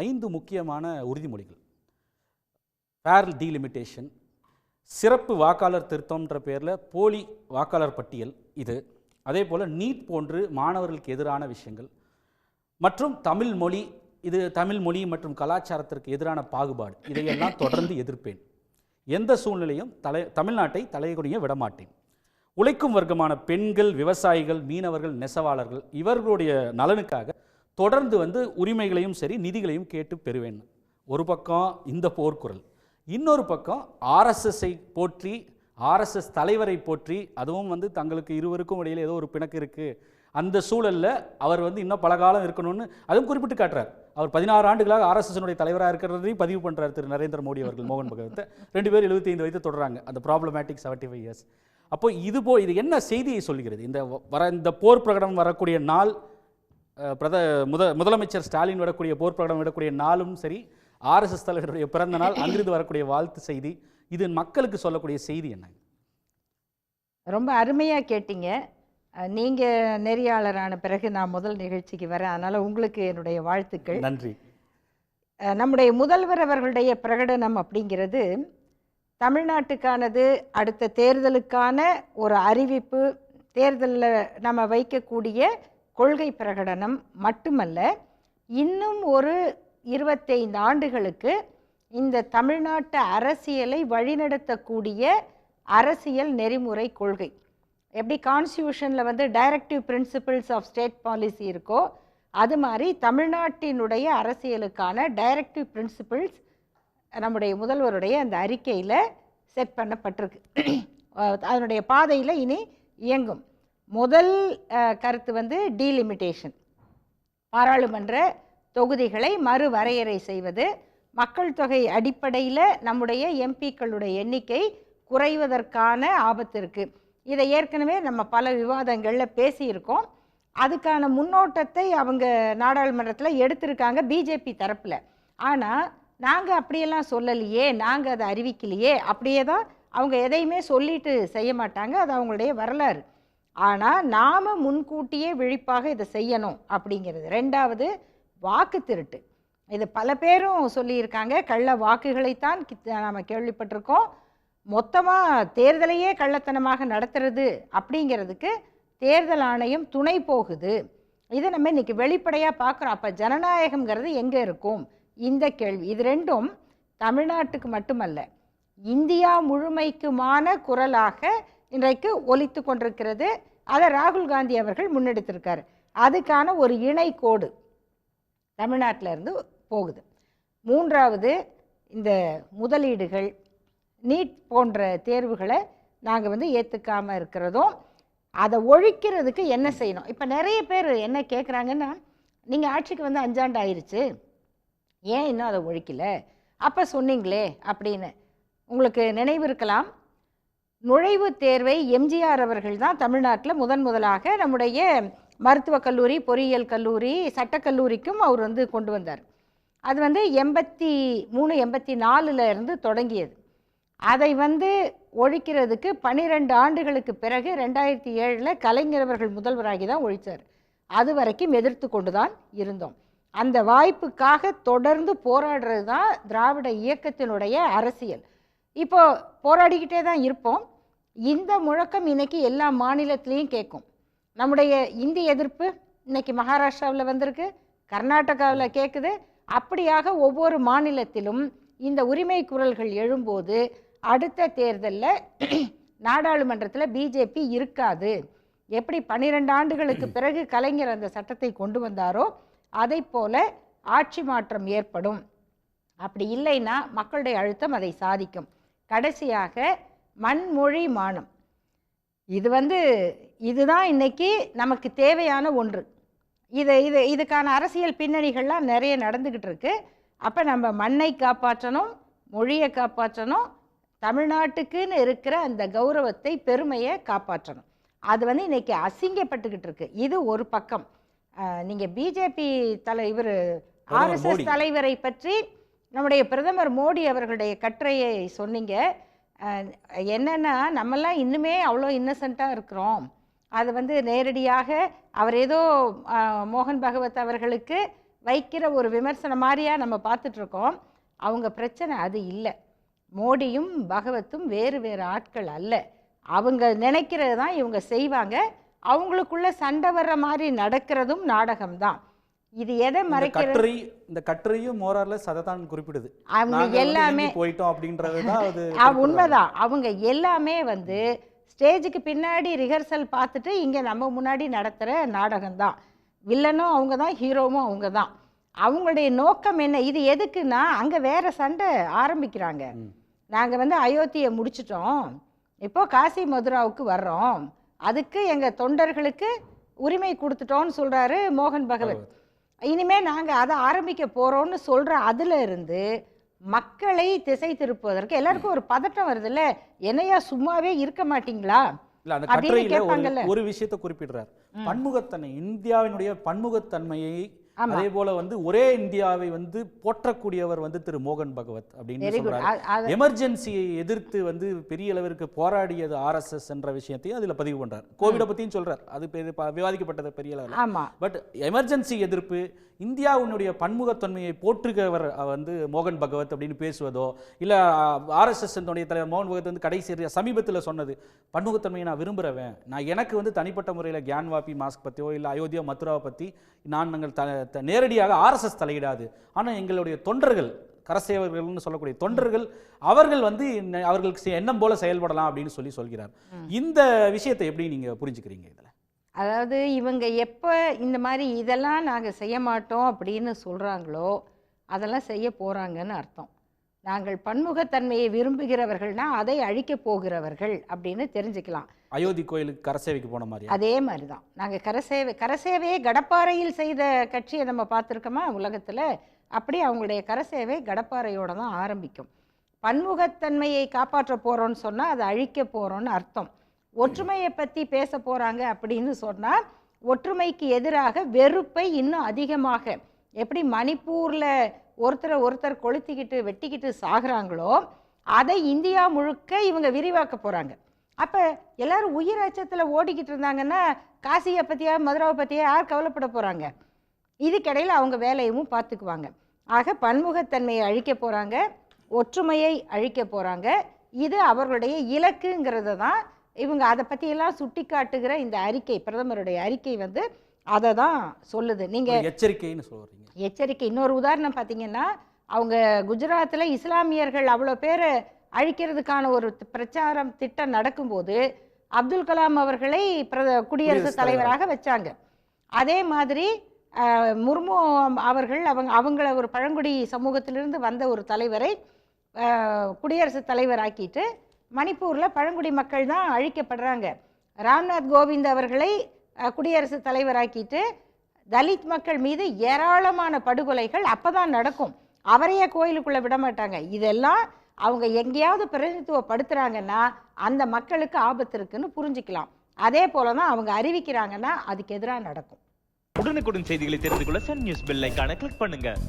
ஐந்து முக்கியமான உறுதிமொழிகள். Barrel delimitation சிறப்பு வாக்காளர் திருத்தம்ன்ற பேரில் போலி வாக்காளர் பட்டியல் இது. அதே போல் நீட் போன்று மாணவர்களுக்கு எதிரான விஷயங்கள். மற்றும் தமிழ் மொழி இது தமிழ் மொழி மற்றும் கலாச்சாரத்திற்கு எதிரான பாகுபாடு. இதையெல்லாம் தொடர்ந்து எதிர்ப்பேன். எந்த சூழ்நிலையும் தலை தமிழ்நாட்டை தலைகுனிய விடமாட்டேன். உழைக்கும் வர்க்கமான பெண்கள் விவசாயிகள் மீனவர்கள் நெசவாளர்கள் இவர்களுடைய நலனுக்காக தொடர்ந்து வந்து உரிமைகளையும் சரி நிதிகளையும் கேட்டு பெறுவேன். ஒரு பக்கம் இந்த போர்க்குரல் இன்னொரு பக்கம் ஆர்எஸ்எஸ்ஸை போற்றி ஆர்எஸ்எஸ் தலைவரை போற்றி அதுவும் வந்து தங்களுக்கு இருவருக்கும் இடையில் ஏதோ ஒரு பிணக்கு இருக்குது அந்த சூழலில் அவர் வந்து இன்னும் பல காலம் இருக்கணும்னு அதுவும் குறிப்பிட்டு காட்டுறார். அவர் பதினாறு ஆண்டுகளாக ஆர்எஸ்எஸ்னுடைய தலைவராக இருக்கிறதையும் பதிவு பண்ணுறார் திரு நரேந்திர மோடி அவர்கள் மோகன் பகவத்தை ரெண்டு பேர் 75 வயது தொடர்றாங்க அந்த ப்ராப்ளமேட்டிக் 75 ஃபைவ் இயர்ஸ் அப்போ இது போ இது என்ன செய்தியை சொல்கிறது? இந்த வ- வர இந்த போர் பிரகடனம் வரக்கூடிய நாள் பிரத முத முதலமைச்சர் ஸ்டாலின் விடக்கூடிய போர் பிரகடனம் விடக்கூடிய நாளும் சரி ஆர்எஸ்எஸ் தலைவருடைய பிறந்த நாள் அங்கிருந்து வரக்கூடிய வாழ்த்து செய்தி இது மக்களுக்கு சொல்லக்கூடிய செய்தி என்ன? ரொம்ப அருமையாக கேட்டீங்க. அஹ், நீங்க நெறியாளரான பிறகு நான் முதல் நிகழ்ச்சிக்கு வரேன். அதனால உங்களுக்கு என்னுடைய வாழ்த்துக்கள். நன்றி. நம்முடைய முதல்வர் அவர்களுடைய பிரகடனம் அப்படிங்கிறது தமிழ்நாட்டுக்கானது அடுத்த தேர்தலுக்கான ஒரு அறிவிப்பு தேர்தலில் நம்ம வைக்கக்கூடிய கொள்கை பிரகடனம் மட்டுமல்ல இன்னும் ஒரு இருபத்தைந்து ஆண்டுகளுக்கு இந்த தமிழ்நாட்டு அரசியலை வழிநடத்தக்கூடிய அரசியல் நெறிமுறை கொள்கை. எப்படி கான்ஸ்டியூஷனில் வந்து directive principles of state policy இருக்கோ அது மாதிரி தமிழ்நாட்டினுடைய அரசியலுக்கான டைரக்டிவ் பிரின்சிபிள்ஸ் நம்முடைய முதல்வருடைய அந்த அறிக்கையில் செட் பண்ணப்பட்டிருக்கு. அதனுடைய பாதையில் இனி இயங்கும். முதல் கருத்து வந்து டீலிமிட்டேஷன் பாராளுமன்ற தொகுதிகளை மறுவரையறை செய்வது மக்கள் தொகை அடிப்படையில் நம்முடைய எம்பிக்களுடைய எண்ணிக்கை குறைவதற்கான ஆபத்து இருக்குது இதை ஏற்கனவே நம்ம பல விவாதங்களில் பேசியிருக்கோம். அதுக்கான முன்னோட்டத்தை அவங்க நாடாளுமன்றத்தில் எடுத்திருக்காங்க பிஜேபி தரப்பில். ஆனால் நாங்கள் அப்படியெல்லாம் சொல்லலையே நாங்கள் அதை அறிவிக்கலையே அப்படியே தான் அவங்க எதையுமே சொல்லிட்டு செய்ய மாட்டாங்க அது அவங்களுடைய வரலாறு. ஆனால் நாம் முன்கூட்டியே விழிப்பாக இதை செய்யணும் அப்படிங்கிறது. ரெண்டாவது வாக்கு திருட்டு. இது பல பேரும் சொல்லியிருக்காங்க. கள்ள வாக்குகளைத்தான் நாம் கேள்விப்பட்டிருக்கோம். மொத்தமாக தேர்தலையே கள்ளத்தனமாக நடத்துறது அப்படிங்கிறதுக்கு தேர்தல் ஆணையம் துணை போகுது. இதை நம்ம இன்னைக்கு வெளிப்படையாக பார்க்குறோம். அப்போ ஜனநாயகம்ங்கிறது எங்கே இருக்கும்? இந்த கேள்வி. இது ரெண்டும் தமிழ்நாட்டுக்கு மட்டுமல்ல இந்தியா முழுமைக்குமான குரலாக இன்றைக்கு ஒலித்து கொண்டிருக்கிறது. அதை ராகுல் காந்தி அவர்கள் முன்னெடுத்திருக்கார். அதுக்கான ஒரு இணை கோடு தமிழ்நாட்டிலேருந்து போகுது. மூன்றாவது இந்த முதலீடுகள் நீட் போன்ற தேர்வுகளை நாங்கள் வந்து ஏற்றுக்காமல் இருக்கிறதும் அதை ஒழிக்கிறதுக்கு என்ன செய்யணும்? இப்போ நிறைய பேர் என்ன கேட்குறாங்கன்னா நீங்கள் ஆட்சிக்கு வந்து அஞ்சாண்டு ஆயிடுச்சு ஏன் இன்னும் அதை ஒழிக்கல? அப்போ சொன்னீங்களே அப்படின்னு. உங்களுக்கு நினைவு இருக்கலாம். நுழைவுத் தேர்வை எம்ஜிஆர் அவர்கள் தான் தமிழ்நாட்டில் முதன் முதலாக நம்முடைய மருத்துவக் கல்லூரி பொறியியல் கல்லூரி சட்டக்கல்லூரிக்கும் அவர் வந்து கொண்டு வந்தார். அது வந்து எண்பத்தி மூணு எண்பத்தி நாலில் இருந்து தொடங்கியது. அதை வந்து ஒழிக்கிறதுக்கு பன்னிரெண்டு ஆண்டுகளுக்கு பிறகு ரெண்டாயிரத்தி ஏழில் கலைஞர் அவர்கள் முதல்வராகி தான் ஒழித்தார் அது வரைக்கும் எதிர்த்து கொண்டு தான் இருந்தோம். அந்த வாய்ப்புக்காக தொடர்ந்து போராடுறது தான் திராவிட இயக்கத்தினுடைய அரசியல். இப்போ போராடிக்கிட்டே தான் இருப்போம். இந்த முழக்கம் இன்னைக்கு எல்லா மாநிலத்திலையும் கேட்கும். நம்முடைய இந்தி எதிர்ப்பு இன்னைக்கு மகாராஷ்டிராவில் வந்திருக்கு கர்நாடகாவில் கேட்குது அப்படியாக ஒவ்வொரு மாநிலத்திலும் இந்த உரிமை குரல்கள் எழும்போது அடுத்த தேர்தலில் நாடாளுமன்றத்தில் பிஜேபி இருக்காது. எப்படி பன்னிரெண்டு ஆண்டுகளுக்கு பிறகு கலைஞர் அந்த சட்டத்தை கொண்டு வந்தாரோ அதை போல ஆட்சி மாற்றம் ஏற்படும். அப்படி இல்லைன்னா மக்களுடைய அழுத்தம் அதை சாதிக்கும். கடைசியாக மண்மொழி மானம். இது வந்து இதுதான் இன்னைக்கு நமக்கு தேவையான ஒன்று. இது இது இதுக்கான அரசியல் பின்னணிகள்லாம் நிறைய நடந்துக்கிட்டு இருக்கு. அப்போ நம்ம மண்ணை காப்பாற்றணும் மொழியை காப்பாற்றணும் தமிழ்நாட்டுக்குன்னு இருக்கிற அந்த கௌரவத்தை பெருமையை காப்பாற்றணும். அது வந்து இன்னைக்கு அசிங்கப்பட்டுக்கிட்டு இருக்கு. இது ஒரு பக்கம். நீங்கள் பிஜேபி பிரதமர் மோடி. ஆர்எஸ்எஸ் தலைவரை பற்றி நம்முடைய பிரதமர் மோடி அவர்களுடைய கட்டுரையை சொன்னீங்க. என்னென்னா நம்மெல்லாம் இன்னுமே அவ்வளோ இன்னசென்ட்டாக இருக்கிறோம். அது வந்து நேரடியாக அவர் ஏதோ மோகன் பகவத் அவர்களுக்கு வைக்கிற ஒரு விமர்சனம் மாதிரியாக நம்ம பார்த்துட்ருக்கோம் அவங்க பிரச்சனை அது இல்லை. மோடியும் பகவத்தும் வேறு வேறு ஆட்கள் அல்ல. அவங்க நினைக்கிறது தான் இவங்க செய்வாங்க. அவங்களுக்குள்ள சண்டை வர்ற மாதிரி நடக்கிறதும் நாடகம்தான். இது எதை மறைக்கிறது? இந்த கட்டுரையும் மோரார்லெஸ் அதை தான் குறிப்பிடுது. அவங்க எல்லாமே போயிட்டோம் அப்படின்றது தான் உண்மைதான். அவங்க எல்லாமே வந்து ஸ்டேஜுக்கு பின்னாடி ரிஹர்சல் பார்த்துட்டு இங்கே நம்ம முன்னாடி நடத்துகிற நாடகம்தான். வில்லனும் அவங்க தான் ஹீரோவும் அவங்க தான் அவங்களுடைய நோக்கம் என்ன? இது எதுக்குன்னா அங்கே வேற சண்டை ஆரம்பிக்கிறாங்க. நாங்கள் வந்து அயோத்தியை முடிச்சிட்டோம். இப்போ காசி மதுராவுக்கு வர்றோம். அதுக்கு எங்கள் தொண்டர்களுக்கு உரிமை கொடுத்துட்டோம்னு சொல்கிறாரு மோகன் பகவத். இனிமே நாங்கள் அதை ஆரம்பிக்க போகிறோம்னு சொல்கிற அதில் இருந்து மக்களை திசை திருப்புவதற்கு எல்லாருக்கும் ஒரு பதட்டம் வருதுல்ல என்னையா சும்மாவே இருக்க மாட்டீங்களா இல்ல அந்த கட்டுரையில. ஒரு விஷயத்தை குறிப்பிடுறார் பன்முகத்தன்மை இந்தியாவினுடைய பன்முகத்தன்மையை. அதே போல வந்து ஒரே இந்தியாவை வந்து போற்றக்கூடியவர் வந்து திரு மோகன் பகவத் அப்படின்னு சொல்றாரு. எமர்ஜென்சியை எதிர்த்து வந்து பெரிய அளவிற்கு போராடியது ஆர்எஸ்எஸ் என்ற விஷயத்தையும் அதுல பதிவு பண்றார். கோவிட பத்தியும் சொல்றார். அது விவாதிக்கப்பட்டது பெரிய அளவில். பட் எமர்ஜென்சி எதிர்ப்பு இந்தியாவினுடைய பன்முகத்தன்மையை போற்றுகிறவர் வந்து மோகன் பகவத் அப்படின்னு பேசுவதோ இல்லை ஆர்எஸ்எஸ் தலைவர் மோகன் பகவத் வந்து கடைசி சமீபத்தில் சொன்னது பன்முகத்தன்மையை நான் விரும்புகிறவன் நான் எனக்கு வந்து தனிப்பட்ட முறையில் கியான்வாபி மாஸ்க் பற்றியோ இல்லை அயோத்தியா மதுராவை பற்றி நான் நாங்கள் த- நேரடியாக ஆர்எஸ்எஸ் தலையிடாது. ஆனால் எங்களுடைய தொண்டர்கள் கரசேவர்கள்னு சொல்லக்கூடிய தொண்டர்கள் அவர்கள் வந்து அவர்களுக்கு எண்ணம் போல செயல்படலாம் அப்படின்னு சொல்லி சொல்கிறார். இந்த விஷயத்தை எப்படி நீங்க புரிஞ்சுக்கிறீங்க இதில்? அதாவது இவங்க எப்போ இந்த மாதிரி இதெல்லாம் நாங்கள் செய்ய மாட்டோம் அப்படின்னு சொல்கிறாங்களோ அதெல்லாம் செய்ய போகிறாங்கன்னு அர்த்தம். நாங்கள் பன்முகத்தன்மையை விரும்புகிறவர்கள்னா அதை அழிக்கப் போகிறவர்கள் அப்படின்னு தெரிஞ்சுக்கலாம். அயோத்தி கோயிலுக்கு கரசேவைக்கு போன மாதிரியா? அதே மாதிரி தான் நாங்கள் கரசேவை கரசேவையை கடப்பாறையில் செய்த கட்சியை நம்ம பார்த்துருக்கோமா உலகத்தில்? அப்படி அவங்களுடைய கரசேவை கடப்பாறையோட தான் ஆரம்பிக்கும். பன்முகத்தன்மையை காப்பாற்ற போகிறோன்னு சொன்னால் அதை அழிக்க போகிறோன்னு அர்த்தம். ஒற்றுமையை பற்றி பேச போகிறாங்க அப்படின்னு சொன்னால் ஒற்றுமைக்கு எதிராக வெறுப்பை இன்னும் அதிகமாக எப்படி மணிப்பூரில் ஒருத்தரை ஒருத்தர் கொளுத்திக்கிட்டு வெட்டிக்கிட்டு சாகிறாங்களோ அதை இந்தியா முழுக்க இவங்க விரிவாக்க போகிறாங்க அப்போ எல்லாரும் உயிர் அச்சத்தில் ஓடிக்கிட்டு இருந்தாங்கன்னா காசியை பற்றியா மதுராவை பற்றியா யார் கவலைப்பட போகிறாங்க இதுக்கிடையில் அவங்க வேலையும் பார்த்துக்குவாங்க. ஆக பன்முகத்தன்மையை அழிக்க போகிறாங்க ஒற்றுமையை அழிக்க போகிறாங்க இது அவர்களுடைய இலக்குங்கிறத தான் இவங்க அதை பற்றியெல்லாம் சுட்டி காட்டுகிற இந்த அறிக்கை பிரதமருடைய அறிக்கை வந்து அதை தான் சொல்லுது நீங்கள் எச்சரிக்கைன்னு சொல்றீங்க. எச்சரிக்கை. இன்னொரு உதாரணம் பார்த்தீங்கன்னா அவங்க குஜராத்தில் இஸ்லாமியர்கள் அவ்வளோ பேரை அழிக்கிறதுக்கான ஒரு பிரச்சாரம் திட்டம் நடக்கும்போது அப்துல் கலாம் அவர்களை பிரத குடியரசுத் தலைவராக வச்சாங்க. அதே மாதிரி முர்மு அவர்கள் அவங்க அவங்கள ஒரு பழங்குடி சமூகத்திலிருந்து வந்த ஒரு தலைவரை குடியரசுத் தலைவராக்கிட்டு மணிப்பூரில் பழங்குடி மக்கள் தான் அழிக்கப்படுறாங்க. ராம்நாத் கோவிந்த் அவர்களை குடியரசுத் தலைவராக்கிட்டு தலித் மக்கள் மீது ஏராளமான படுகொலைகள் அப்போ தான் நடக்கும். அவரையே கோயிலுக்குள்ளே விட மாட்டாங்க இதெல்லாம் அவங்க எங்கேயாவது பிரதிநிதித்துவப்படுத்துகிறாங்கன்னா அந்த மக்களுக்கு ஆபத்து இருக்குன்னு புரிஞ்சுக்கலாம். அதே போல தான் அவங்க அறிவிக்கிறாங்கன்னா அதுக்கு எதிராக நடக்கும். உடனுக்குடன் செய்திகளை தெரிந்து கொள்ள சன் நியூஸ் பெல் ஐக்கான கிளிக் பண்ணுங்கள்